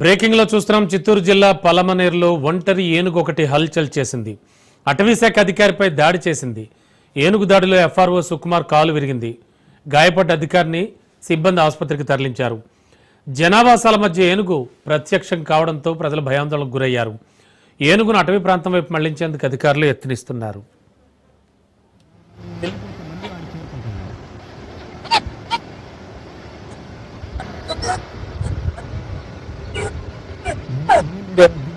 బ్రేకింగ్లో చూస్తున్నాం. చిత్తూరు జిల్లా పలమనేరులో ఒంటరి ఏనుగు ఒకటి హల్చల్ చేసింది. అటవీశాఖ అధికారిపై దాడి చేసింది. ఏనుగు దాడిలో ఎఫ్ఆర్ఓ సుకుమార్ కాలు విరిగింది. గాయపడ్డ అధికారిని సిబ్బంది ఆసుపత్రికి తరలించారు. జనావాసాల మధ్య ఏనుగు ప్రత్యక్షం కావడంతో ప్రజలు భయాందోళనకు గురయ్యారు. ఏనుగును అటవీ ప్రాంతం వైపు మళ్ళించేందుకు అధికారులు యత్నిస్తున్నారు. Then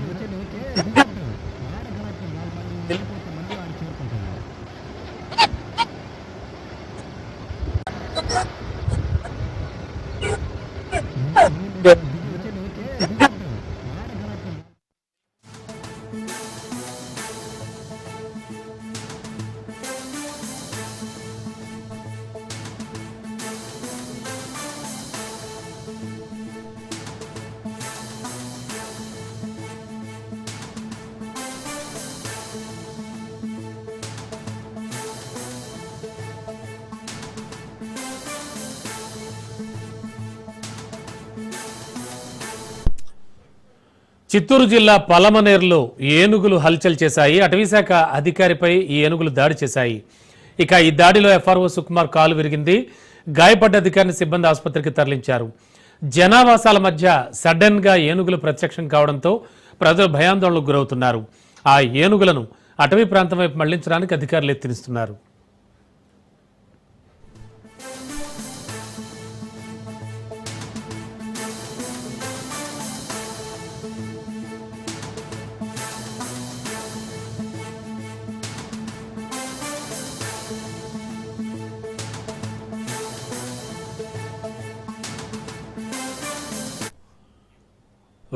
చిత్తూరు జిల్లా పలమనేరులో ఏనుగులు హల్చల్ చేశాయి. అటవీశాఖ అధికారిపై ఈ ఏనుగులు దాడి చేశాయి. ఇక ఈ దాడిలో ఎఫ్ఆర్ఓ సుకుమార్ కాలు విరిగింది. గాయపడ్డ అధికారిని సిబ్బంది ఆసుపత్రికి తరలించారు. జనావాసాల మధ్య సడన్గా ఏనుగులు ప్రత్యక్షం కావడంతో ప్రజలు భయాందోళనకు గురవుతున్నారు. ఆ ఏనుగులను అటవీ ప్రాంతం వైపు మళ్ళించడానికి అధికారులు ఎత్తినిస్తున్నారు.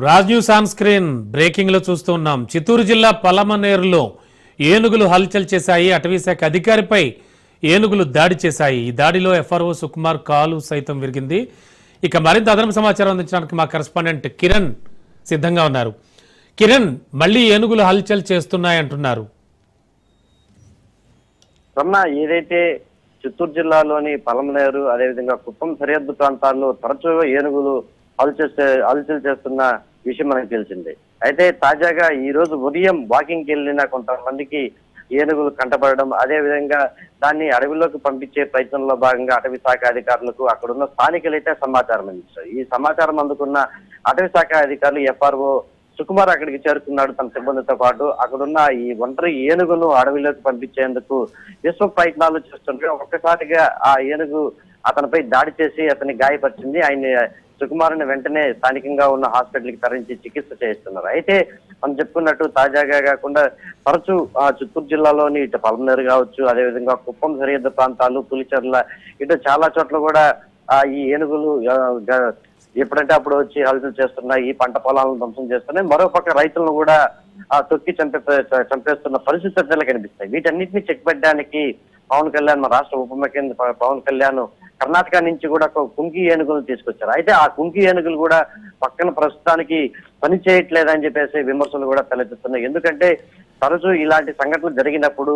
రాజ్ న్యూస్ ఆన్ స్క్రీన్ బ్రేకింగ్లో చూస్తూ ఉన్నాం. చిత్తూరు జిల్లా పలమనేరులో ఏనుగులు హల్చల్ చేశాయి. అటవీశాఖ అధికారిపై ఏనుగులు దాడి చేశాయి. ఈ దాడిలో ఎఫ్ఆర్ఓ సుకుమార్ కాలు సైతం విరిగింది. ఇక మరింత అదనపు సమాచారం అందించడానికి మా కరెస్పాండెంట్ కిరణ్ సిద్ధంగా ఉన్నారు. కిరణ్ మళ్ళీ ఏనుగులు హల్చల్ చేస్తున్నాయంటున్నారు రమణ ఏదైతే చిత్తూరు జిల్లాలోని పలమనేరు అదేవిధంగా కుప్పం సరిహద్దు ప్రాంతాల్లో తరచుగా ఏనుగులు అలచే అలచలు చేస్తున్న విషయం మనకు తెలిసింది. అయితే తాజాగా ఈ రోజు ఉదయం వాకింగ్కి వెళ్ళిన కొంతమందికి ఏనుగులు కంటపడడం అదే విధంగా దాన్ని అడవిలోకి పంపించే ప్రయత్నంలో భాగంగా అటవీ శాఖ అధికారులకు అక్కడున్న స్థానికులైతే సమాచారం అందించారు. ఈ సమాచారం అందుకున్న అటవీ శాఖ అధికారులు ఎఫ్ఆర్ఓ సుకుమార్ అక్కడికి చేరుకున్నాడు. తన సిబ్బందితో పాటు అక్కడున్న ఈ ఒంటరి ఏనుగును అడవిలోకి పంపించేందుకు విశ్వ ప్రయత్నాలు చేస్తుంటే ఒక్కసారిగా ఆ ఏనుగు అతనిపై దాడి చేసి అతన్ని గాయపరిచింది. ఆయన సుకుమారుని వెంటనే స్థానికంగా ఉన్న హాస్పిటల్కి తరలించి చికిత్స చేస్తున్నారు అయితే మనం చెప్పుకున్నట్టు తాజాగా కాకుండా తరచూ ఆ చిత్తూరు జిల్లాలోని ఇటు పలమనేరు కావచ్చు అదేవిధంగా కుప్పం సరిహద్దు ప్రాంతాలు పులిచెర్ల ఇటు చాలా చోట్ల కూడా ఆ ఈ ఏనుగులు ఎప్పుడంటే అప్పుడు వచ్చి హల్చల్ చేస్తున్నాయి ఈ పంట పొలాలను ధ్వంసం చేస్తున్నాయి. మరోపక్క రైతులను కూడా తొక్కి చంపే చంపేస్తున్న పరిస్థితులు కనిపిస్తాయి. వీటన్నిటిని చెక్ పెట్టడానికి పవన్ కళ్యాణ్ మన రాష్ట్ర ఉప ముఖ్యమంత్రి పవన్ కళ్యాణ్ కర్ణాటక నుంచి కూడా ఒక కుంకి ఏనుగులు తీసుకొచ్చారు. అయితే ఆ కుంకి ఏనుగులు కూడా పక్కన ప్రస్తుతానికి పని చేయట్లేదని చెప్పేసి విమర్శలు కూడా తలెత్తుతున్నాయి. ఎందుకంటే తరచూ ఇలాంటి సంఘటనలు జరిగినప్పుడు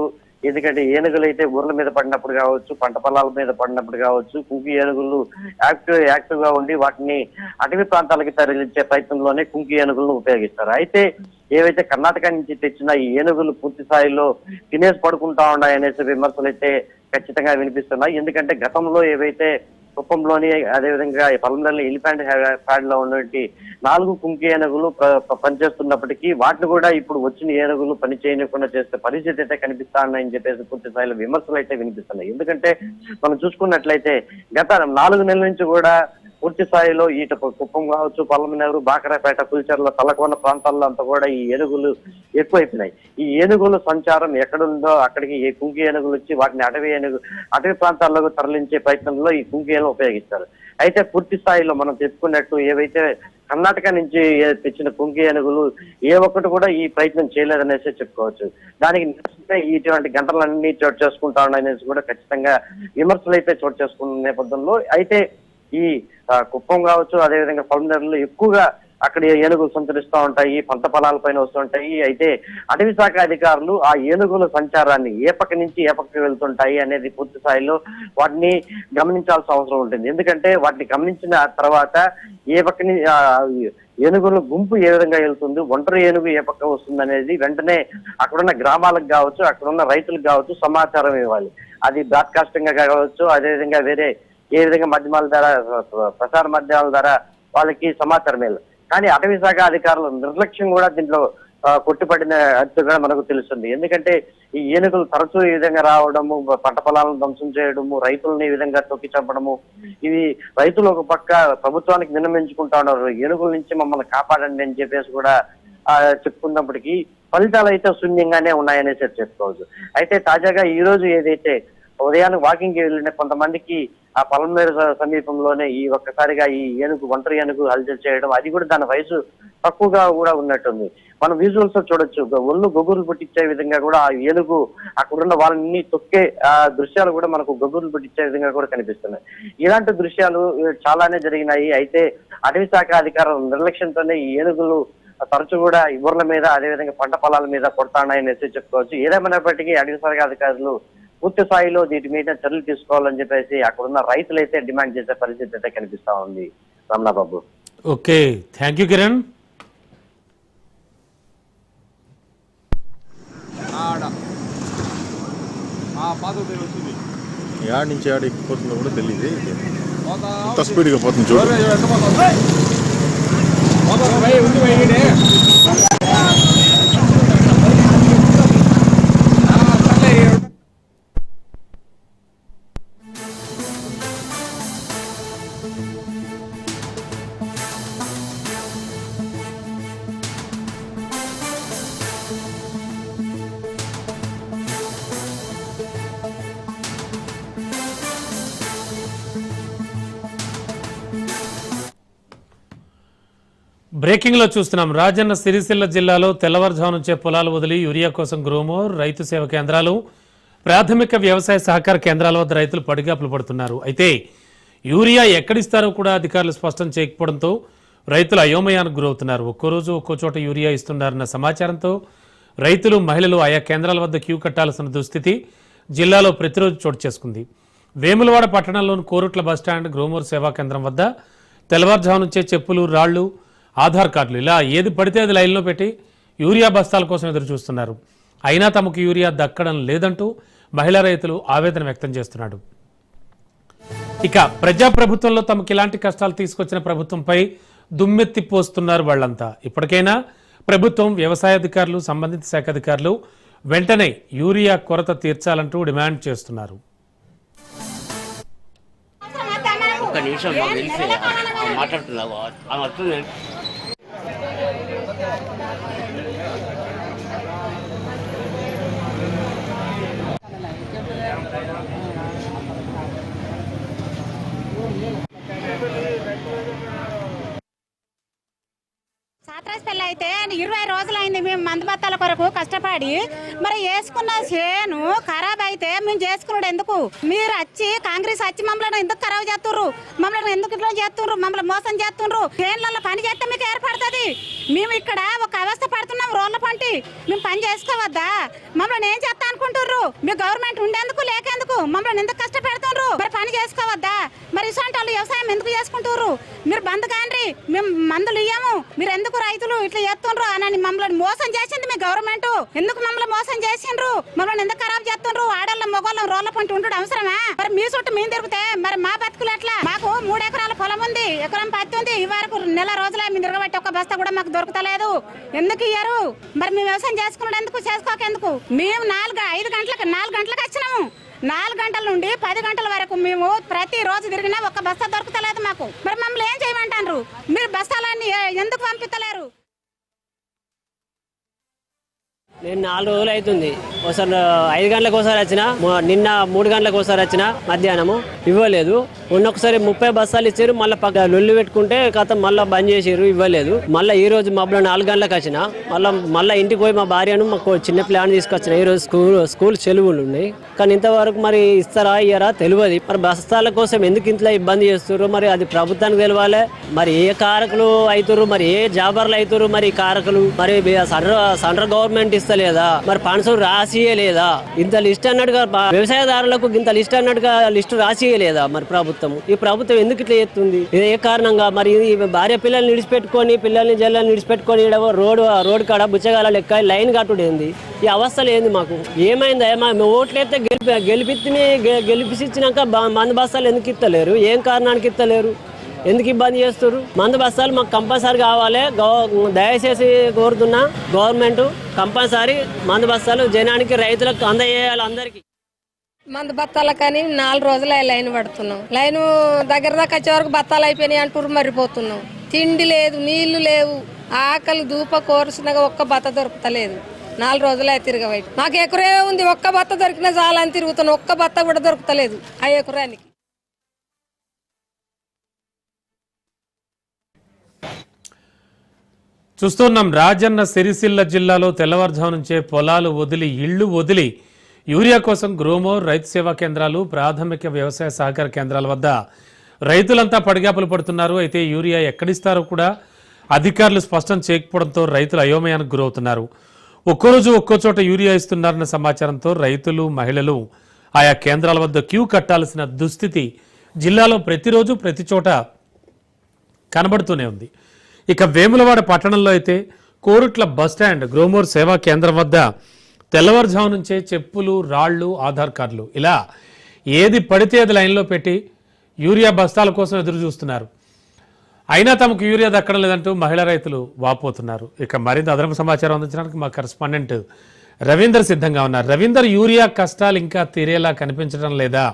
ఎందుకంటే ఏనుగులు అయితే ఊర్ల మీద పడినప్పుడు కావచ్చు పంట పొలాల మీద పడినప్పుడు కావచ్చు కుంకి ఏనుగులు యాక్టివ్ యాక్టివ్గా ఉండి వాటిని అటవీ ప్రాంతాలకి తరలించే ప్రయత్నంలోనే కుంకి ఏనుగులను ఉపయోగిస్తారు. అయితే ఏవైతే కర్ణాటక నుంచి తెచ్చిన ఈ ఏనుగులు పూర్తి స్థాయిలో తినేసి పడుకుంటా ఉన్నాయనేసి విమర్శలు అయితే ఖచ్చితంగా వినిపిస్తున్నాయి. ఎందుకంటే గతంలో ఏవైతే కుప్పంలోని అదేవిధంగా పల్లంలో ఎలిఫెంట్ ప్యాడ్లో ఉన్నటువంటి నాలుగు కుంకి ఏనుగులు పనిచేస్తున్నప్పటికీ వాటిని కూడా ఇప్పుడు వచ్చిన ఏనుగులు పని చేయకుండా చేసే పరిస్థితి అయితే కనిపిస్తా ఉన్నాయని చెప్పేసి పూర్తి స్థాయిలో విమర్శలు అయితే వినిపిస్తున్నాయి. ఎందుకంటే మనం చూసుకున్నట్లయితే గత నాలుగు నెలల నుంచి కూడా పూర్తి స్థాయిలో ఈట కుప్పం కావచ్చు పల్లమనేరు బాకరాపేట పులిచెర్ల తలకోన ప్రాంతాల్లో అంతా కూడా ఈ ఏనుగులు ఎక్కువైపోయినాయి. ఈ ఏనుగుల సంచారం ఎక్కడుందో అక్కడికి ఈ కుంకి ఏనుగులు వచ్చి వాటిని అటవీ ఏనుగు అటవీ ప్రాంతాల్లోకి తరలించే ప్రయత్నంలో ఈ కుంకి ఏనుగు ఉపయోగిస్తారు. అయితే పూర్తి స్థాయిలో మనం చెప్పుకున్నట్టు ఏవైతే కర్ణాటక నుంచి తెచ్చిన కుంకి ఏనుగులు ఏ ఒక్కటి కూడా ఈ ప్రయత్నం చేయలేదనేసి చెప్పుకోవచ్చు. దానికి ఇటువంటి గంటలన్నీ చోటు చేసుకుంటా ఉన్నాయనేసి కూడా ఖచ్చితంగా విమర్శలు అయితే చోటు చేసుకున్న నేపథ్యంలో అయితే ఈ కుప్పం కావచ్చు అదేవిధంగా పల్మనేరులో ఎక్కువగా అక్కడ ఏనుగులు సంచరిస్తూ ఉంటాయి పంట పొలాలపైన వస్తుంటాయి అయితే అటవీ శాఖ అధికారులు ఆ ఏనుగుల సంచారాన్ని ఏ పక్క నుంచి ఏ పక్కకి వెళ్తుంటాయి అనేది పూర్తి స్థాయిలో వాటిని గమనించాల్సిన అవసరం ఉంటుంది. ఎందుకంటే వాటిని గమనించిన తర్వాత ఏ పక్కని ఏనుగుల గుంపు ఏ విధంగా వెళ్తుంది ఒంటరి ఏనుగు ఏ పక్క వస్తుంది అనేది వెంటనే అక్కడున్న గ్రామాలకు కావచ్చు అక్కడున్న రైతులకు కావచ్చు సమాచారం ఇవ్వాలి. అది బ్రాడ్కాస్టింగ్గా కావచ్చు అదేవిధంగా వేరే ఏ విధంగా మాధ్యమాల ద్వారా ప్రసార మాధ్యమాల ద్వారా వాళ్ళకి సమాచారం ఇవ్వాలి. కానీ అటవీ శాఖ అధికారుల నిర్లక్ష్యం కూడా దీంట్లో కొట్టుపడిన కూడా మనకు తెలుస్తుంది. ఎందుకంటే ఈ ఏనుగులు తరచూ ఈ విధంగా రావడము పంట పొలాలను ధ్వంసం చేయడము రైతులను ఈ విధంగా తొక్కి చంపడము ఇవి రైతులు ఒక పక్క ప్రభుత్వానికి విన్నమించుకుంటా ఉన్నారు. ఏనుగుల నుంచి మమ్మల్ని కాపాడండి అని చెప్పేసి కూడా చెప్పుకున్నప్పటికీ ఫలితాలు అయితే శూన్యంగానే ఉన్నాయనేసి చెప్పుకోవచ్చు. అయితే తాజాగా ఈ రోజు ఏదైతే ఉదయాన్నే వాకింగ్ వెళ్ళిన కొంతమందికి ఆ పొలంనేరు సమీపంలోనే ఈ ఒక్కసారిగా ఈ ఏనుగు ఒంటరి ఏనుగు హల్చల్ చేయడం అది కూడా దాని వయసు తక్కువగా కూడా ఉన్నట్టుంది. మనం విజువల్స్లో చూడొచ్చు. ఒళ్ళు గొగ్గులు పుట్టించే విధంగా కూడా ఆ ఏనుగు అక్కడున్న వాళ్ళని తొక్కే ఆ దృశ్యాలు కూడా మనకు గొగ్గులు పుట్టించే విధంగా కూడా కనిపిస్తున్నాయి. ఇలాంటి దృశ్యాలు చాలానే జరిగినాయి. అయితే అటవీ శాఖ అధికారుల నిర్లక్ష్యంతోనే ఈ ఏనుగులు తరచు కూడా ఊర్ల మీద అదేవిధంగా పంట పొలాల మీద కొడతాయని చెప్పుకోవచ్చు. ఏదేమైనప్పటికీ అటవీ శాఖ అధికారులు పూర్తి స్థాయిలో వీటి మీద చర్యలు తీసుకోవాలని చెప్పేసి అక్కడున్న రైతులు అయితే డిమాండ్ చేసే పరిస్థితి అయితే కనిపిస్తా ఉంది Ramana Babu okay thank you Kiran. Add నుంచి యాడ్ ఎక్కిపోతుందో కూడా తెలియదు ఎంత స్పీడ్గా పోతుంది చూడు. బ్రేకింగ్లో చూస్తున్నాం. రాజన్న సిరిసిల్ల జిల్లాలో తెల్లవారుజాము నుంచే పొలాలు వదిలి యూరియా కోసం గ్రోమోర్ రైతు సేవ కేంద్రాలు ప్రాథమిక వ్యవసాయ సహకార కేంద్రాల వద్ద రైతులు పడిగాపులు పడుతున్నారు. అయితే యూరియా ఎక్కడిస్తారో కూడా అధికారులు స్పష్టం చేయకపోవడంతో రైతులు అయోమయానికి గురవుతున్నారు. ఒక్కో రోజు ఒక్కో చోట యూరియా ఇస్తున్నారన్న సమాచారంతో రైతులు మహిళలు ఆయా కేంద్రాల వద్ద క్యూ కట్టాల్సిన దుస్థితి జిల్లాలో ప్రతిరోజు చోటు చేసుకుంది. వేములవాడ పట్టణంలోని కోరుట్ల బస్టాండ్ గ్రోమోర్ సేవా కేంద్రం వద్ద తెల్లవారుజాము నుంచే చెప్పులు రాళ్ళు ఆధార్ కార్డులు. ఇలా ఏది పడితే అది లైన్లో పెట్టి యూరియా బస్తాల కోసం ఎదురు చూస్తున్నారు. అయినా తమకు యూరియా దక్కడం లేదంటూ మహిళా రైతులు ఆవేదన వ్యక్తం చేస్తున్నాడు. ఇక ప్రజాప్రభుత్వంలో తమకు ఇలాంటి కష్టాలు తీసుకొచ్చిన ప్రభుత్వంపై దుమ్మెత్తి పోస్తున్నారు వాళ్ళంతా. ఇప్పటికైనా ప్రభుత్వం వ్యవసాయ అధికారులు సంబంధిత శాఖ అధికారులు వెంటనే యూరియా కొరత తీర్చాలంటూ డిమాండ్ చేస్తున్నారు. ఒక్క నిమిషం మాట్లాడుతున్నావు? హాస్టల్ అయితే ఇరవై రోజులైంది మేము మందుబత్తాల కొరకు కష్టపడి మరి వేసుకున్న చేను ఖరాబ్ అయితే మేము చేసుకున్నాడు ఎందుకు? మీరు వచ్చి కాంగ్రెస్ వచ్చి మమ్మల్ని ఎందుకు ఖరాబ్ చేస్తుర్రు? మమ్మల్ని ఎందుకు ఇట్లా చేస్తుండ్రు మమ్మల్ని మోసం చేస్తుండ్రు చేనులలో పని చేస్తే మీకు ఏర్పడుతుంది? మేము ఇక్కడ ఒక అవస్థ పడుతున్నాం రోడ్ల పంటి. మేము పని చేసుకోవద్దా? మమ్మల్ని ఏం చేస్తా అనుకుంటుర్రు? మీ గవర్నమెంట్ ఉండేందుకు లేకేందుకు? మమ్మల్ని ఎందుకు కష్టపెడుతుండ్రు మరి పని చేసుకోవద్దా? మరి ఇటువంటి వాళ్ళు వ్యవసాయం ఎందుకు చేసుకుంటారు మీరు బంద్ కాండ్రి మేము మందులు ఇయ్యాము. మీరు ఎందుకు రైతులు ఇట్లా చేస్తుండ్రు? అని మమ్మల్ని మోసం చేసింది మీ గవర్నమెంట్. ఎందుకు మమ్మల్ని మోసం చేసిండ్రు? మమ్మల్ని ఎందుకు ఖరాబ్ చేస్తుండ్రు? ఆడళ్ళ మొగోళ్ళం రోడ్ల పంట ఉండడం అవసరమా? మరి మీ చుట్టూ మేము తిరిగితే మరి మా బతుకులు ఎట్లా? మాకు మూడు ఎకరాల పొలం ఉంది ఎకరం పత్తి ఉంది. ఈ వరకు నెల రోజులే మేము తిరగబట్టి ఒక బస్తా కూడా మాకు దొరుకుతలేదు. ఎందుకు ఇయ్యారు? మరి మేము వ్యవసాయం చేసుకున్నాడు ఎందుకు చేసుకోకెందుకు? మేము నాలుగు ఐదు గంటలకు నాలుగు గంటలకు వచ్చినాము. నాలుగు గంటల నుండి పది గంటల వరకు మేము ప్రతిరోజు తిరిగినా ఒక్క బస్తా దొరుకుతలేదు మాకు. మరి మమ్మల్ని ఏం చేయమంటారు మీరు బస్తాలన్నీ ఎందుకు పంపించలేరు నేను నాలుగు రోజులు అవుతుంది. ఒకసారి ఐదు గంటలకు ఒకసారి వచ్చిన నిన్న మూడు గంటలకు ఒకసారి వచ్చిన మధ్యాహ్నము. ఇవ్వలేదు. ఉన్నొకసారి ముప్పై బస్తాలు ఇచ్చారు మళ్ళీ పక్క లొల్లు పెట్టుకుంటే కథ మళ్ళీ బంద్ చేసారు ఇవ్వలేదు. మళ్ళీ ఈ రోజు మబ్బులో నాలుగు గంటలకు వచ్చిన మళ్ళీ మళ్ళీ ఇంటికి పోయి మా భార్యను మాకు చిన్న ప్లాన్ తీసుకొచ్చిన. ఈ రోజు స్కూల్ స్కూల్ సెలవులు ఉన్నాయి. కానీ ఇంతవరకు మరి ఇస్తారా ఇయ్యారా తెలియదు. మరి బస్తాల కోసం ఎందుకు ఇంట్లో ఇబ్బంది చేస్తారు మరి అది ప్రభుత్వానికి తెలవాలి. మరి ఏ కారకులు అవుతారు మరి ఏ జాబర్లు అవుతారు మరి కారకులు? మరి సెంట్రల్ గవర్నమెంట్ గవర్నమెంట్ ఇస్తలేదా మరి ఫండ్స్ రాసియలేదా? ఇంత లిస్ట్ అన్నట్టుగా వ్యవసాయదారులకు ఇంత లిస్ట్ అన్నట్టుగా లిస్టు రాసియలేదా మరి ప్రభుత్వం? ఈ ప్రభుత్వం ఎందుకు ఇట్లా చేస్తుంది? ఇది ఏ కారణంగా? మరి భార్య పిల్లల్ని విడిచిపెట్టుకొని పిల్లల్ని జల్లల్ని విడిచిపెట్టుకొని రోడ్డు రోడ్డు కాడ బుచ్చగాల లెక్క లైన్ కట్టుడేంది? ఈ అవస్థ లేదు మాకు? ఏమైంది ఓట్లయితే గెలిపి గెలిపి గెలిపించినాక మందు బస్తాలు ఎందుకు ఇస్తలేరు? ఏం కారణానికి ఇస్తలేరు? ఎందుకు ఇబ్బంది చేస్తారు మందు బస్తాలు మాకు కంపల్సరీ కావాలి. దయచేసి కోరుతున్నా గవర్నమెంట్ కంపల్సరీ మందు బస్తాలు జనానికి రైతులకు అందజేయాలి అందరికీ. మందు బత్తాల కానీ నాలుగు రోజులు లైన్ పడుతున్నాం. లైన్ దగ్గర దాకా వచ్చే వరకు బత్తాలు అయిపోయినాయి అంటూ మరిపోతున్నాం తిండి లేదు నీళ్ళు లేవు. ఆకలి దూప కోరుసినగా ఒక్క బత్త దొరుకుతలేదు. నాలుగు రోజులే తిరగబట్టి మాకు ఎకరే ఉంది ఒక్క బత్త దొరికినా చాలని తిరుగుతున్నాం. ఒక్క బత్త కూడా దొరుకుతలేదు ఆ ఎకరానికి. చూస్తున్నాం రాజన్న సిరిసిల్ల జిల్లాలో తెల్లవారుజాము నుంచే పొలాలు వదిలి ఇళ్ళు వదిలి యూరియా కోసం గ్రోమోర్ రైతు సేవా కేంద్రాలు ప్రాథమిక వ్యవసాయ సహకార కేంద్రాల వద్ద రైతులంతా పడిగాపులు పడుతున్నారు. అయితే యూరియా ఎక్కడిస్తారో కూడా అధికారులు స్పష్టం చేయకపోవడంతో రైతులు అయోమయానికి గురవుతున్నారు. ఒక్కో రోజు ఒక్కో చోట యూరియా ఇస్తున్నారన్న సమాచారంతో రైతులు మహిళలు ఆయా కేంద్రాల వద్ద క్యూ కట్టాల్సిన దుస్థితి జిల్లాలో ప్రతిరోజు ప్రతి చోట కనబడుతూనే ఉంది. ఇక వేములవాడ పట్టణంలో అయితే కోరుట్ల బస్టాండ్ గ్రోమోర్ సేవా కేంద్రం వద్ద తెల్లవారుజాము నుంచే చెప్పులు రాళ్ళు ఆధార్ కార్డులు. ఇలా ఏది పడితే అది లైన్లో పెట్టి యూరియా బస్తాల కోసం ఎదురు చూస్తున్నారు. అయినా తమకు యూరియా దక్కడం లేదంటూ మహిళా రైతులు వాపోతున్నారు. ఇక మరింత అదనపు సమాచారం అందించడానికి మా కరెస్పాండెంట్ రవీందర్ సిద్ధంగా ఉన్నారు. రవీందర్ యూరియా కష్టాలు ఇంకా తీరేలా కనిపించడం లేదా?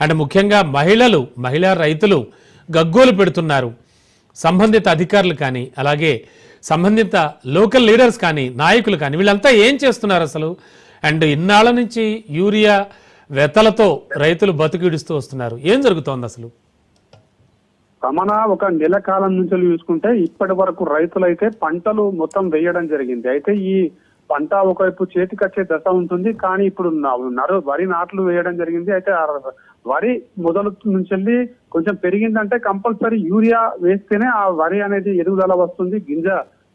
అండ్ ముఖ్యంగా మహిళలు మహిళా రైతులు గగ్గోలు పెడుతున్నారు. సంబంధిత అధికారులు కానీ అలాగే సంబంధిత లోకల్ లీడర్స్ కానీ నాయకులు కానీ వీళ్ళంతా ఏం చేస్తున్నారు అసలు? అండ్ ఇన్నాళ్ళ నుంచి యూరియా వెతలతో రైతులు బతికిడుస్తూ వస్తున్నారు. ఏం జరుగుతోంది అసలు? రమణ ఒక నెల కాలం నుంచి చూసుకుంటే ఇప్పటి వరకు రైతులైతే పంటలు మొత్తం వేయడం జరిగింది. అయితే ఈ పంట ఒకవైపు చేతికొచ్చే దశ ఉంటుంది కానీ ఇప్పుడు నరు వరి నాట్లు వేయడం జరిగింది. అయితే వరి మొదలు నుంచి కొంచెం పెరిగిందంటే కంపల్సరీ యూరియా వేస్తేనే ఆ వరి అనేది ఎదుగుదల వస్తుంది గింజ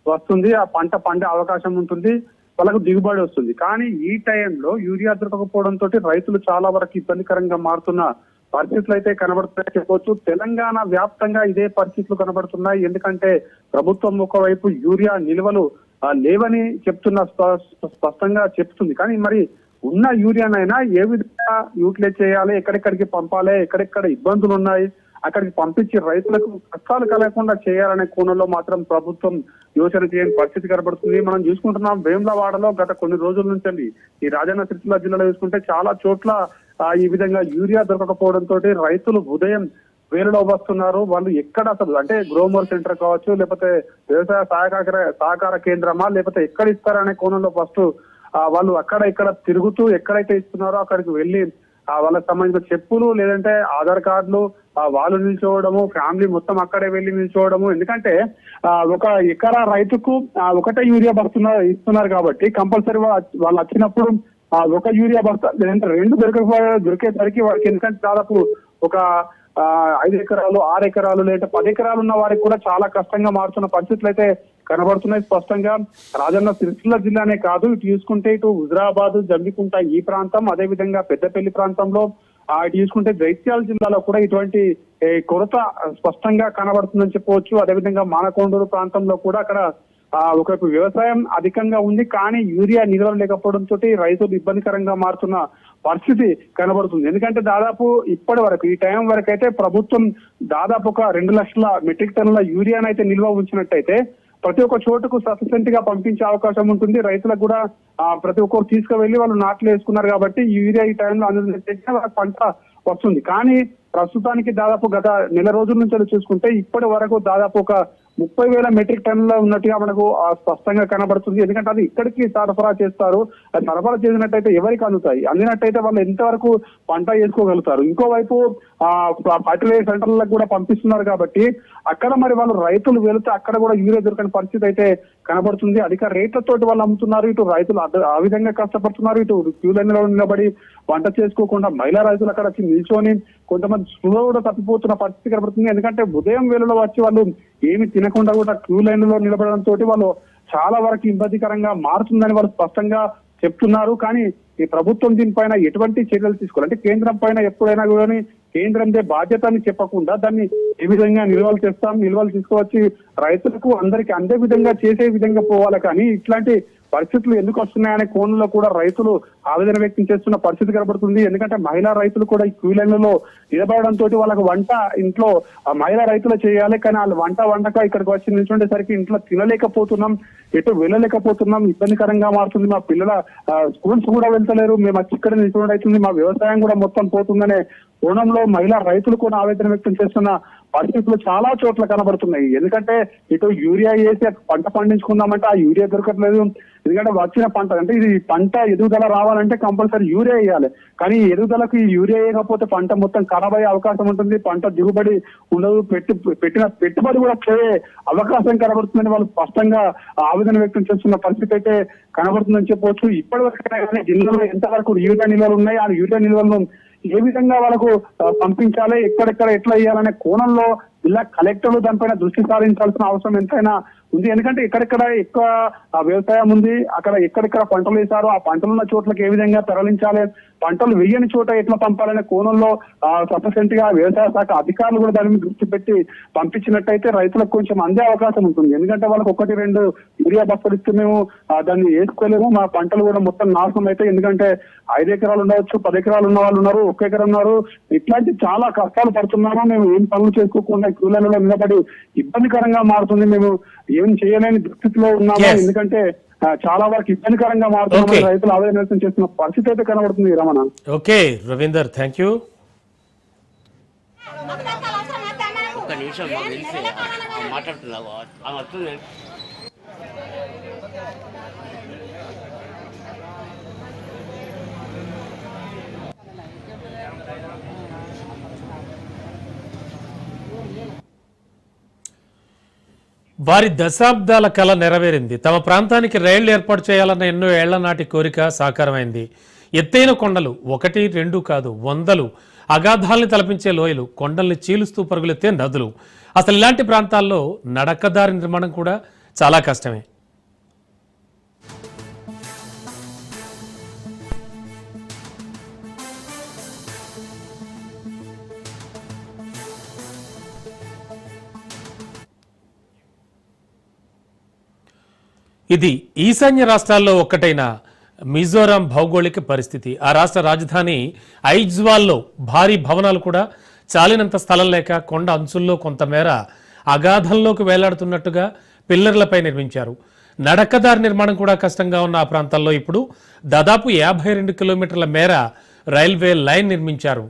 వస్తుంది ఆ పంట పండే అవకాశం ఉంటుంది వాళ్ళకు దిగుబడి వస్తుంది. కానీ ఈ టైంలో యూరియా దొరకకపోవడంతో రైతులు చాలా వరకు ఇబ్బందికరంగా మారుతున్న పరిస్థితులు అయితే కనబడుతున్నాయి చెప్పవచ్చు. తెలంగాణ వ్యాప్తంగా ఇదే పరిస్థితులు కనబడుతున్నాయి. ఎందుకంటే ప్రభుత్వం ఒకవైపు యూరియా నిల్వలు లేవని చెప్తున్న స్ప- స్పష్టంగా చెప్తుంది. కానీ మరి ఉన్న యూరియానైనా ఏ విధంగా యూటిలైజ్ చేయాలి ఎక్కడెక్కడికి పంపాలి ఎక్కడెక్కడ ఇబ్బందులు ఉన్నాయి అక్కడికి పంపించి రైతులకు కష్టాలు కలగకుండా చేయాలనే కోణంలో మాత్రం ప్రభుత్వం యోచన చేయని పరిస్థితి కనబడుతుంది. మనం చూసుకుంటున్నాం వేములవాడలో గత కొన్ని రోజుల నుంచి ఈ రాజన్న సిరిసిల్ల జిల్లాలో చూసుకుంటే చాలా చోట్ల ఈ విధంగా యూరియా దొరకకపోవడంతో రైతులు ఉదయం వేలలో వస్తున్నారు. వాళ్ళు ఎక్కడ అసలు అంటే గ్రోమోర్ సెంటర్ కావచ్చు లేకపోతే వ్యవసాయ సహకార సహకార కేంద్రమా లేకపోతే ఎక్కడ ఇస్తారనే కోణంలో ఫస్ట్ వాళ్ళు అక్కడ ఇక్కడ తిరుగుతూ ఎక్కడైతే ఇస్తున్నారో అక్కడికి వెళ్ళి వాళ్ళకి సంబంధించిన చెప్పులు లేదంటే ఆధార్ కార్డులు వాళ్ళు నిల్చోవడము ఫ్యామిలీ మొత్తం అక్కడే వెళ్ళి నిల్చోవడము. ఎందుకంటే ఒక ఎకరా రైతుకు ఒకటే యూరియా బస్తున్నారు ఇస్తున్నారు కాబట్టి కంపల్సరీ వాళ్ళు వచ్చినప్పుడు ఒక యూరియా బస్తా లేదంటే రెండు దొరకకపోయే దొరికేసరికి వాళ్ళకి ఎందుకంటే దాదాపు ఒక ఆ, ఐదు ఎకరాలు ఆరు ఎకరాలు లేదంటే పది ఎకరాలు ఉన్న వారికి కూడా చాలా కష్టంగా మారుతున్న పరిస్థితులు అయితే కనబడుతున్నాయి స్పష్టంగా. రాజన్న సిరిసిల్ల జిల్లానే కాదు. ఇటు చూసుకుంటే ఇటు హుజరాబాద్ జమ్మికుంట ఈ ప్రాంతం అదే విధంగా పెద్దపల్లి ప్రాంతంలో ఇటు చూసుకుంటే జైత్యాల జిల్లాలో కూడా ఇటువంటి కొరత స్పష్టంగా కనబడుతుందని చెప్పవచ్చు. అదేవిధంగా మానకొండూరు ప్రాంతంలో కూడా అక్కడ ఒకవైపు వ్యవసాయం అధికంగా ఉంది. కానీ యూరియా నిల్వ లేకపోవడంతో రైతులు ఇబ్బందికరంగా మారుతున్న పరిస్థితి కనబడుతుంది. ఎందుకంటే దాదాపు ఇప్పటి వరకు ఈ టైం వరకు అయితే ప్రభుత్వం దాదాపు ఒక రెండు లక్షల మెట్రిక్ టన్నుల యూరియానైతే నిల్వ ఉంచినట్టయితే ప్రతి ఒక్క చోటుకు సఫిషియెంట్గా పంపించే అవకాశం ఉంటుంది. రైతులకు కూడా ఆ, ప్రతి ఒక్కరు తీసుకువెళ్ళి వాళ్ళు నాట్లు వేసుకున్నారు కాబట్టి ఈ యూరియా ఈ టైంలో అందులో పంట వస్తుంది. కానీ ప్రస్తుతానికి దాదాపు గత నెల రోజుల నుంచి చూసుకుంటే ఇప్పటి వరకు దాదాపు ఒక ముప్పై వేల మెట్రిక్ టన్నుల ఉన్నట్టుగా మనకు స్పష్టంగా కనబడుతుంది. ఎందుకంటే అది ఇక్కడికి సరఫరా చేస్తారు. అది సరఫరా చేసినట్టయితే ఎవరికి అందుతాయి? అందినట్టయితే వాళ్ళు ఎంతవరకు పంట వేసుకోగలుగుతారు? ఇంకోవైపు ఆ ఫర్టిలైజర్ సెంటర్లకు కూడా పంపిస్తున్నారు కాబట్టి అక్కడ మరి వాళ్ళు రైతులు వెళితే అక్కడ కూడా యూరియా దొరకని పరిస్థితి అయితే కనబడుతుంది. అధిక రేట్లతోటి వాళ్ళు అమ్ముతున్నారు. ఇటు రైతులు ఆ విధంగా కష్టపడుతున్నారు. ఇటు క్యూ లైన్లో నిలబడి వంట చేసుకోకుండా మహిళా రైతులు అక్కడ వచ్చి నిల్చొని కొంతమంది స్పృహ కూడా తప్పిపోతున్న పరిస్థితి కనబడుతుంది. ఎందుకంటే ఉదయం వేళలో వచ్చి వాళ్ళు ఏమి తినకుండా కూడా క్యూ లైన్లో నిలబడడం తోటి వాళ్ళు చాలా వరకు ఇబ్బందికరంగా మారుతుందని వాళ్ళు స్పష్టంగా చెప్తున్నారు. కానీ ఈ ప్రభుత్వం దీనిపైన ఎటువంటి చర్యలు తీసుకోవాలి అంటే కేంద్రం పైన ఎప్పుడైనా కానీ కేంద్రందే బాధ్యత అని చెప్పకుండా దాన్ని ఏ విధంగా నిల్వలు చేస్తాం నిల్వలు తీసుకువచ్చి రైతులకు అందరికి అందే విధంగా చేసే విధంగా పోవాలి. కానీ ఇట్లాంటి పరిస్థితులు ఎందుకు వస్తున్నాయనే కోణంలో కూడా రైతులు ఆవేదన వ్యక్తం చేస్తున్న పరిస్థితి కనబడుతుంది. ఎందుకంటే మహిళా రైతులు కూడా ఈ క్యూ లైన్లలో నిలబడడం తోటి వాళ్ళకి వంట ఇంట్లో ఆ మహిళా రైతులు చేయాలి కానీ వాళ్ళు వంట వండక ఇక్కడికి వచ్చి నిల్చుండేసరికి ఇంట్లో తినలేకపోతున్నాం ఎటు వెళ్ళలేకపోతున్నాం ఇబ్బందికరంగా మారుతుంది. మా పిల్లల స్కూల్స్ కూడా వెళ్తలేరు మేము వచ్చి ఇక్కడ నిల్చుండే అవుతుంది మా వ్యవసాయం కూడా మొత్తం పోతుందనే కోణంలో మహిళా రైతులు కూడా ఆవేదన వ్యక్తం చేస్తున్న పరిస్థితులు చాలా చోట్ల కనబడుతున్నాయి. ఎందుకంటే ఇటు యూరియా వేసి పంట పండించుకుందామంటే ఆ యూరియా దొరకట్లేదు. ఎందుకంటే వచ్చిన పంట అంటే ఇది పంట ఎదుగుదల రావాలంటే కంపల్సరీ యూరియా వేయాలి. కానీ ఎదుగుదలకు ఈ యూరియా వేయకపోతే పంట మొత్తం ఖరాబ్ అయ్యే అవకాశం ఉంటుంది. పంట దిగుబడి ఉండదు. పెట్టి పెట్టిన పెట్టుబడి కూడా పోయే అవకాశం కనబడుతుందని వాళ్ళు స్పష్టంగా ఆవేదన వ్యక్తం చేస్తున్న పరిస్థితి అయితే కనబడుతుందని చెప్పవచ్చు. ఇప్పటివరకు జిల్లాలో ఎంతవరకు యూరియా నిల్వలు ఉన్నాయి? ఆ యూరియా నిల్వలను ఏ విధంగా వాళ్ళకు పంపించాలి ఎక్కడెక్కడ ఎట్లా ఇవ్వాలనే కోణంలో జిల్లా కలెక్టర్లు దానిపైన దృష్టి సారించాల్సిన అవసరం ఎంతైనా ఉంది. ఎందుకంటే ఎక్కడెక్కడ ఎక్కువ వ్యవసాయం ఉంది అక్కడ ఎక్కడెక్కడ పంటలు వేశారో ఆ పంటలు ఉన్న చోట్లకి ఏ విధంగా తరలించాలి పంటలు వేయని చోట ఎట్లా పంపాలనే కోణంలో సఫిషియెంట్గా వ్యవసాయ శాఖ అధికారులు కూడా దాని మీద దృష్టి పెట్టి పంపించినట్టయితే రైతులకు కొంచెం అందే అవకాశం ఉంటుంది. ఎందుకంటే వాళ్ళకి ఒకటి రెండు యూరియా బస్తాలు ఇస్తే మేము దాన్ని వేసుకోలేము. మా పంటలు కూడా మొత్తం నాశనం అయితే ఎందుకంటే ఐదు ఎకరాలు ఉండవచ్చు పది ఎకరాలు ఉన్న వాళ్ళు ఉన్నారు ఒక్క ఎకరం ఉన్నారు. ఇట్లాంటి చాలా కష్టాలు పడుతున్నాము. మేము ఏం పనులు చేసుకోకుండా క్యూలలో నిలబడి ఇబ్బందికరంగా మారుతుంది. మేము ఏం చేయలేని దుస్థితిలో ఉన్నాము. ఎందుకంటే చాలా వరకు ఇబ్బందికరంగా మారుతున్నాము. Okay. రైతులు ఆవేదన వ్యక్తం చేస్తున్న పరిస్థితి అయితే కనబడుతుంది Ramana. Okay Ravinder thank you ఒక్క నిమిషం మాట్లాడుతున్నావు? వారి దశాబ్దాల కళ నెరవేరింది. తమ ప్రాంతానికి రైళ్ళు ఏర్పాటు చేయాలన్న ఎన్నో ఏళ్ళ నాటి కోరిక సాకారమైంది. ఎత్తైన కొండలు ఒకటి రెండు కాదు వందలు అగాధాల్ని తలపించే లోయలు కొండల్ని చీలుస్తూ పరుగులెత్తే నదులు. అసలు ఇలాంటి ప్రాంతాల్లో నడకదారి నిర్మాణం కూడా చాలా కష్టమే. ఇది ఈశాన్య రాష్ట్రాల్లో ఒక్కటైన మిజోరాం భౌగోళిక పరిస్థితి. ఆ రాష్ట్ర రాజధాని ఐజ్వాల్లో భారీ భవనాలు కూడా చాలినంత స్థలం లేక కొండ అంచుల్లో కొంతమేర అగాధంలోకి వేలాడుతున్నట్టుగా పిల్లర్లపై నిర్మించారు. నడకదారి నిర్మాణం కూడా కష్టంగా ఉన్న ఆ ప్రాంతాల్లో ఇప్పుడు దాదాపు యాభై రెండు కిలోమీటర్ల మేర రైల్వే లైన్ నిర్మించారు.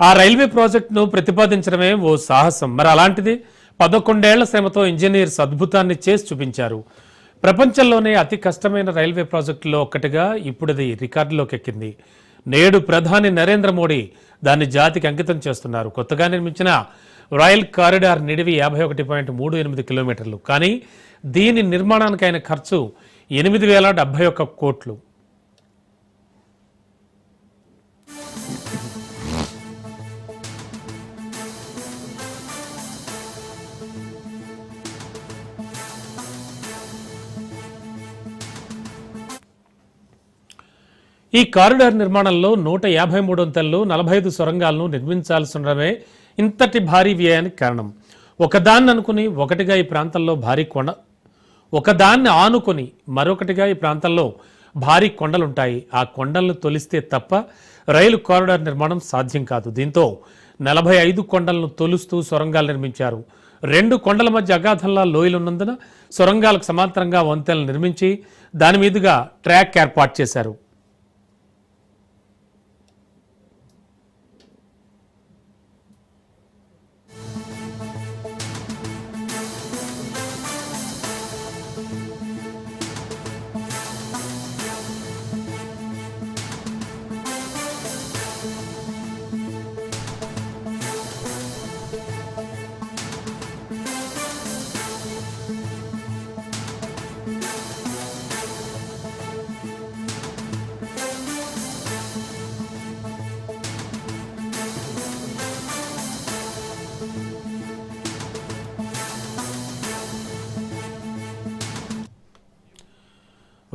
ఆ రైల్వే ప్రాజెక్టును ప్రతిపాదించడమే ఓ సాహసం. మరి అలాంటిది పదకొండేళ్ళ శ్రమతో ఇంజనీర్స్ అద్భుతాన్ని చేసి చూపించారు. ప్రపంచంలోనే అతి కష్టమైన రైల్వే ప్రాజెక్టులో ఒక్కటిగా ఇప్పుడది రికార్డులోకి ఎక్కింది. నేడు ప్రధాని నరేంద్ర మోడీ దాన్ని జాతికి అంకితం చేస్తున్నారు. కొత్తగా నిర్మించిన రాయల్ కారిడార్ నిడివి యాభై ఒకటి పాయింట్ మూడు ఎనిమిది కిలోమీటర్లు. కానీ దీని నిర్మాణానికైన ఖర్చు ఎనిమిది వేల డెబ్బై ఒక్క కోట్లు. ఈ కారిడార్ నిర్మాణంలో నూట యాభై మూడు వంతెనలు నలభై ఐదు సొరంగాలను నిర్మించాల్సిండమే ఇంతటి భారీ వ్యయానికి కారణం. ఒకదాన్ని అనుకుని ఒకటిగా ఈ ప్రాంతంలో భారీ కొండ ఒకదాన్ని ఆనుకొని మరొకటిగా ఈ ప్రాంతంలో భారీ కొండలుంటాయి. ఆ కొండలను తొలిస్తే తప్ప రైలు కారిడార్ నిర్మాణం సాధ్యం కాదు. దీంతో నలభై ఐదు కొండలను తొలుస్తూ సొరంగాలు నిర్మించారు. రెండు కొండల మధ్య అగాధంలా లోయలున్నందున సొరంగాలకు సమాంతరంగా వంతెనలు నిర్మించి దాని మీదుగా ట్రాక్ ఏర్పాటు చేశారు.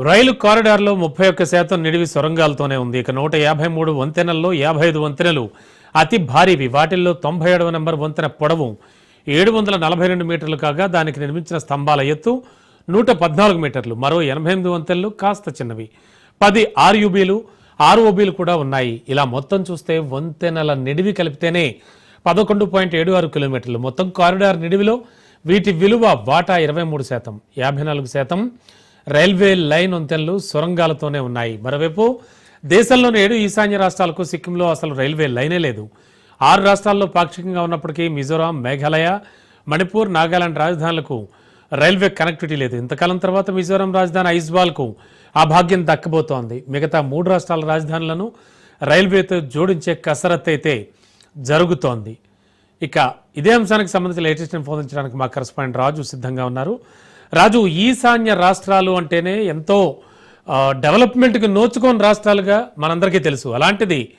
రైలు కారిడార్లో ముప్పై ఒక్క శాతం నిడివి సొరంగాలతోనే ఉంది. ఇక నూట యాభై మూడు వంతెనల్లో యాభై ఐదు వంతెనలు అతి భారీవి వాటిల్లో తొంభై ఏడవ నెంబర్ వంతెన పొడవు ఏడు వందల నలభై రెండు మీటర్లు కాగా దానికి నిర్మించిన స్తంభాల ఎత్తు నూట పద్నాలుగు మీటర్లు. మరో ఎనభై ఎనిమిది వంతెనలు కాస్త చిన్నవి. పది ఆర్యుబీలు ఆర్ఓబీలు కూడా ఉన్నాయి. ఇలా మొత్తం చూస్తే వంతెనల నిడివి కలిపితేనే పదకొండు పాయింట్ ఏడు ఆరు కిలోమీటర్లు. మొత్తం కారిడార్ నిడివిలో వీటి విలువ వాటా ఇరవై మూడు శాతం యాభై నాలుగు శాతం. రైల్వే లైన్ వంతెనలు సొరంగాలతోనే ఉన్నాయి. మరోవైపు దేశంలోని ఏడు ఈశాన్య రాష్ట్రాలకు సిక్కింలో అసలు రైల్వే లైనే లేదు. ఆరు రాష్ట్రాల్లో పాక్షికంగా ఉన్నప్పటికీ మిజోరాం మేఘాలయ మణిపూర్ నాగాలాండ్ రాజధానులకు రైల్వే కనెక్టివిటీ లేదు. ఇంతకాలం తర్వాత మిజోరాం రాజధాని ఐజ్వాల్కు ఆ భాగ్యం దక్కబోతోంది మిగతా మూడు రాష్ట్రాల రాజధానులను రైల్వేతో జోడించే కసరత్ అయితే జరుగుతోంది. ఇక ఇదే అంశానికి సంబంధించి లేటెస్ట్ ఇన్ఫర్మేషన్ మా కరెస్పాండెంట్ రాజు సిద్ధంగా ఉన్నారు. రాజు ఈశాన్య రాష్ట్రాలు అంటేనే ఎంతో డెవలప్మెంట్కి నోచుకోని రాష్ట్రాలుగా మనందరికీ తెలుసు. అలాంటిది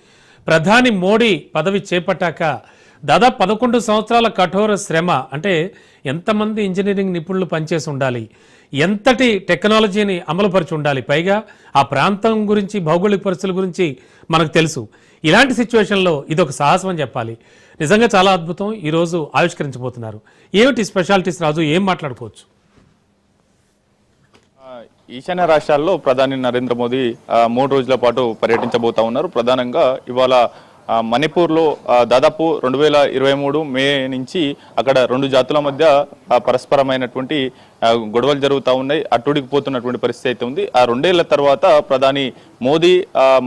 ప్రధాని మోడీ పదవి చేపట్టాక దాదాపు పదకొండు సంవత్సరాల కఠోర శ్రమ అంటే ఎంతమంది ఇంజనీరింగ్ నిపుణులు పనిచేసి ఉండాలి ఎంతటి టెక్నాలజీని అమలుపరిచి ఉండాలి. పైగా ఆ ప్రాంతం గురించి భౌగోళిక పరిస్థితుల గురించి మనకు తెలుసు. ఇలాంటి సిచ్యువేషన్లో ఇది ఒక సాహసం అని చెప్పాలి. నిజంగా చాలా అద్భుతం. ఈరోజు ఆవిష్కరించబోతున్నారు. ఏమిటి స్పెషాలిటీస్ రాజు? ఏం మాట్లాడుకోవచ్చు? ఈశాన్య రాష్ట్రాల్లో ప్రధాని నరేంద్ర మోదీ మూడు రోజుల పాటు పర్యటించబోతా ఉన్నారు. ప్రధానంగా ఇవాళ మణిపూర్లో దాదాపు రెండు వేల ఇరవై మూడు మే నుంచి అక్కడ రెండు జాతుల మధ్య పరస్పరమైనటువంటి గొడవలు జరుగుతూ ఉన్నాయి. అట్టుడికి పోతున్నటువంటి పరిస్థితి అయితే ఉంది. ఆ రెండేళ్ళ తర్వాత ప్రధాని మోదీ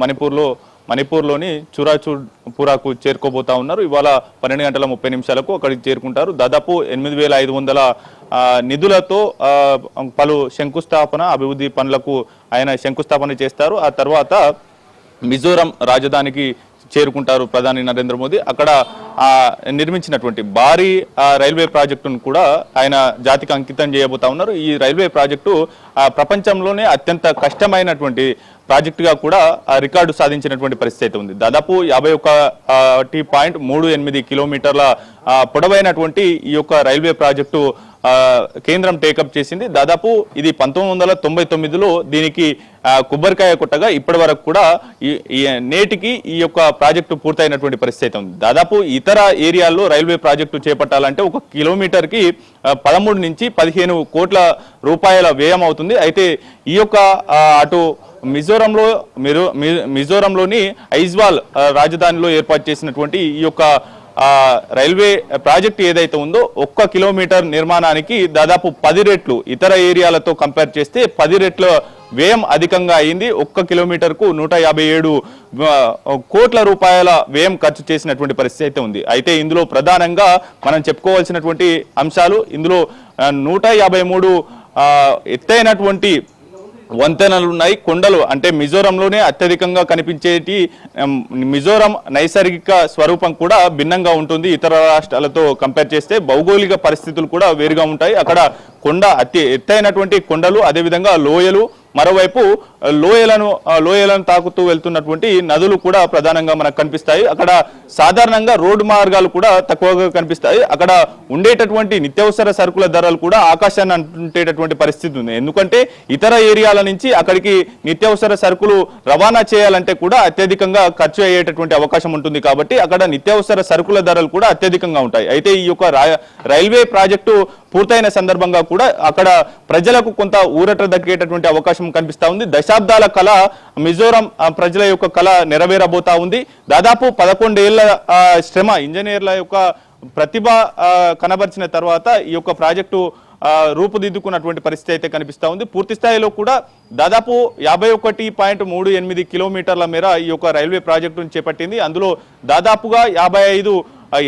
మణిపూర్లో మణిపూర్లోని చురాచూర్ పురాకు చేరుకోబోతా ఉన్నారు. ఇవాళ పన్నెండు గంటల ముప్పై నిమిషాలకు అక్కడికి చేరుకుంటారు. దాదాపు ఎనిమిది వేల ఐదు వందల నిధులతో పలు శంకుస్థాపన అభివృద్ధి పనులకు ఆయన శంకుస్థాపన చేస్తారు. ఆ తర్వాత మిజోరం రాజధానికి చేరుకుంటారు ప్రధాని నరేంద్ర మోదీ. అక్కడ నిర్మించినటువంటి భారీ ఆ, రైల్వే ప్రాజెక్టును కూడా ఆయన జాతికి అంకితం చేయబోతా ఉన్నారు. ఈ రైల్వే ప్రాజెక్టు ఆ, ప్రపంచంలోనే అత్యంత కష్టమైనటువంటి ప్రాజెక్టుగా కూడా ఆ, రికార్డు సాధించినటువంటి పరిస్థితి అయితే ఉంది. దాదాపు యాభై ఒకటి పాయింట్ మూడు ఎనిమిది కిలోమీటర్ల పొడవైనటువంటి ఈ యొక్క రైల్వే ప్రాజెక్టు కేంద్రం టేకప్ చేసింది. దాదాపు ఇది పంతొమ్మిది వందల తొంభై తొమ్మిదిలో దీనికి కొబ్బరికాయ కొట్టగా ఇప్పటి వరకు కూడా ఈ నేటికి ఈ యొక్క ప్రాజెక్టు పూర్తయినటువంటి పరిస్థితి అయితే ఉంది. దాదాపు ఇతర ఏరియాల్లో రైల్వే ప్రాజెక్టు చేపట్టాలంటే ఒక కిలోమీటర్కి పదమూడు నుంచి పదిహేను కోట్ల రూపాయల వ్యయం అవుతుంది. అయితే ఈ యొక్క అటు మిజోరంలో మీరు మిజోరంలోని ఐజ్వాల్ రాజధానిలో ఏర్పాటు చేసినటువంటి ఈ యొక్క రైల్వే ప్రాజెక్ట్ ఏదైతే ఉందో ఒక్క కిలోమీటర్ నిర్మాణానికి దాదాపు పది రెట్లు ఇతర ఏరియాలతో కంపేర్ చేస్తే పది రెట్ల వ్యయం అధికంగా అయింది. ఒక్క కిలోమీటర్కు నూట యాభై ఏడు కోట్ల రూపాయల వ్యయం ఖర్చు చేసినటువంటి పరిస్థితి అయితే ఉంది. అయితే ఇందులో ప్రధానంగా మనం చెప్పుకోవాల్సినటువంటి అంశాలు ఇందులో నూట యాభై మూడు ఎత్తైనటువంటి వంతెనలు ఉన్నాయి. కొండలు అంటే మిజోరంలోనే అత్యధికంగా కనిపించేటి మిజోరం నైసర్గిక స్వరూపం కూడా భిన్నంగా ఉంటుంది. ఇతర రాష్ట్రాలతో కంపేర్ చేస్తే భౌగోళిక పరిస్థితులు కూడా వేరుగా ఉంటాయి. అక్కడ కొండ అతి ఎత్తైనటువంటి కొండలు అదేవిధంగా లోయలు మరోవైపు లోయలను లోయలను తాకుతూ వెళ్తున్నటువంటి నదులు కూడా ప్రధానంగా మనకు కనిపిస్తాయి. అక్కడ సాధారణంగా రోడ్డు మార్గాలు కూడా తక్కువగా కనిపిస్తాయి. అక్కడ ఉండేటటువంటి నిత్యావసర సరుకుల ధరలు కూడా ఆకాశాన్ని అంటుంటేటటువంటి పరిస్థితి ఉంది. ఎందుకంటే ఇతర ఏరియాల నుంచి అక్కడికి నిత్యావసర సరుకులు రవాణా చేయాలంటే కూడా అత్యధికంగా ఖర్చు అయ్యేటటువంటి అవకాశం ఉంటుంది కాబట్టి అక్కడ నిత్యావసర సరుకుల ధరలు కూడా అత్యధికంగా ఉంటాయి. అయితే ఈ యొక్క రైల్వే ప్రాజెక్టు పూర్తయిన సందర్భంగా కూడా అక్కడ ప్రజలకు కొంత ఊరట దక్కేటటువంటి అవకాశం కనిపిస్తా ఉంది. దశాబ్దాల కళ మిజోరం ప్రజల యొక్క కళ నెరవేరబోతా ఉంది. దాదాపు పదకొండేళ్ళ శ్రమ ఇంజనీర్ల యొక్క ప్రతిభ కనబరిచిన తర్వాత ఈ యొక్క ప్రాజెక్టు రూపుదిద్దుకున్నటువంటి పరిస్థితి అయితే కనిపిస్తూ ఉంది. పూర్తి స్థాయిలో కూడా దాదాపు యాభై ఒకటి పాయింట్ మూడు ఎనిమిది కిలోమీటర్ల మేర ఈ యొక్క రైల్వే ప్రాజెక్టును చేపట్టింది. అందులో దాదాపుగా యాభై ఐదు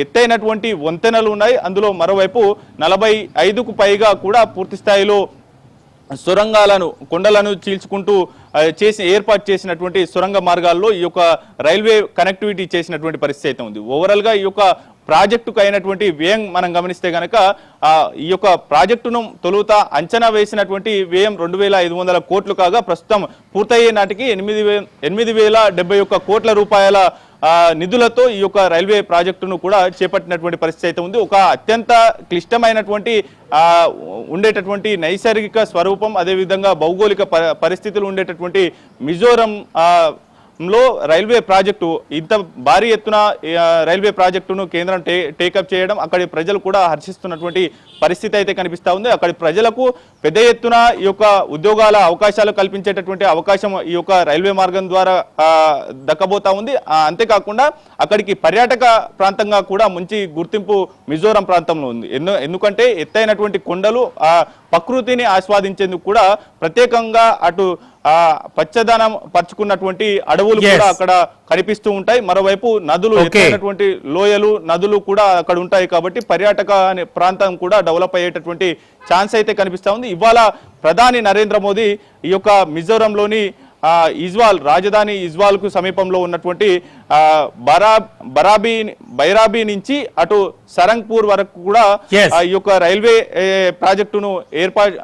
ఎత్తైనటువంటి వంతెనలు ఉన్నాయి. అందులో మరోవైపు నలభై ఐదుకు పైగా కూడా పూర్తి స్థాయిలో సొరంగాలను కొండలను చీల్చుకుంటూ చేసి ఏర్పాటు చేసినటువంటి సొరంగ మార్గాల్లో ఈ యొక్క రైల్వే కనెక్టివిటీ చేసినటువంటి పరిస్థితి అయితే ఉంది. ఓవరాల్గా ఈ యొక్క ప్రాజెక్టుకు అయినటువంటి వ్యయం మనం గమనిస్తే కనుక ఈ యొక్క ప్రాజెక్టును తొలుత అంచనా వేసినటువంటి వ్యయం రెండు వేల ఐదు వందల కోట్లు కాగా ప్రస్తుతం పూర్తయ్యే నాటికి ఎనిమిది వే ఎనిమిది వేల డెబ్బై ఒక్క కోట్ల రూపాయల నిధులతో ఈ యొక్క రైల్వే ప్రాజెక్టును కూడా చేపట్టినటువంటి పరిస్థితి అయితే ఉంది. ఒక అత్యంత క్లిష్టమైనటువంటి ఉండేటటువంటి నైసర్గిక స్వరూపం అదేవిధంగా భౌగోళిక ప- పరిస్థితులు ఉండేటటువంటి మిజోరం లో రైల్వే ప్రాజెక్టు ఇంత భారీ ఎత్తున రైల్వే ప్రాజెక్టును కేంద్రం టే టేకప్ చేయడం అక్కడి ప్రజలు కూడా హర్షిస్తున్నటువంటి పరిస్థితి అయితే కనిపిస్తూ ఉంది. అక్కడి ప్రజలకు పెద్ద ఎత్తున ఈ యొక్క ఉద్యోగాల అవకాశాలు కల్పించేటటువంటి అవకాశం ఈ యొక్క రైల్వే మార్గం ద్వారా దక్కబోతా ఉంది. అంతేకాకుండా అక్కడికి పర్యాటక ప్రాంతంగా కూడా మంచి గుర్తింపు మిజోరం ప్రాంతంలో ఉంది. ఎందు ఎందుకంటే ఎత్తైనటువంటి కొండలు ఆ ప్రకృతిని ఆస్వాదించేందుకు కూడా ప్రత్యేకంగా అటు ఆ పచ్చదనం పరుచుకున్నటువంటి అడవులు. కూడా అక్కడ కనిపిస్తూ ఉంటాయి మరోవైపు నదులు. ఎత్తైనటువంటి లోయలు నదులు కూడా అక్కడ ఉంటాయి కాబట్టి పర్యాటక ప్రాంతం కూడా డెవలప్ అయ్యేటటువంటి ఛాన్స్ అయితే కనిపిస్తా ఉంది ఇవాళ ప్రధాని నరేంద్ర మోదీ ఈ యొక్క మిజోరంలోని ఇజ్వాల్ రాజధాని ఇజ్వాల్కు సమీపంలో ఉన్నటువంటి బరా బరాబీ బైరాబీ నుంచి అటు సరంగ్పూర్ వరకు కూడా ఈ యొక్క రైల్వే ప్రాజెక్టును ఏర్పాటు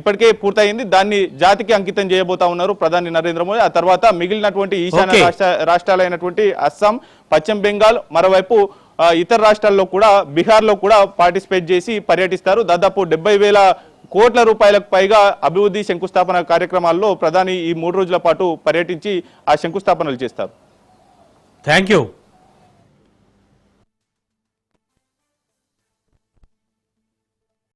ఇప్పటికే పూర్తయింది. దాన్ని జాతికి అంకితం చేయబోతా ఉన్నారు ప్రధాని నరేంద్ర మోదీ. ఆ తర్వాత మిగిలినటువంటి ఈశాన్య. రాష్ట్ర రాష్ట్రాలైనటువంటి అస్సాం పశ్చిమ బెంగాల్ మరోవైపు ఇతర రాష్ట్రాల్లో కూడా బీహార్లో కూడా పార్టిసిపేట్ చేసి పర్యటిస్తారు. దాదాపు డెబ్బై వేల కోట్ల రూపాయలకు పైగా అభివృద్ధి శంకుస్థాపన కార్యక్రమాల్లో ప్రధాని ఈ మూడు రోజుల పాటు పర్యటించి ఆ శంకుస్థాపనలు చేస్తారు. Thank you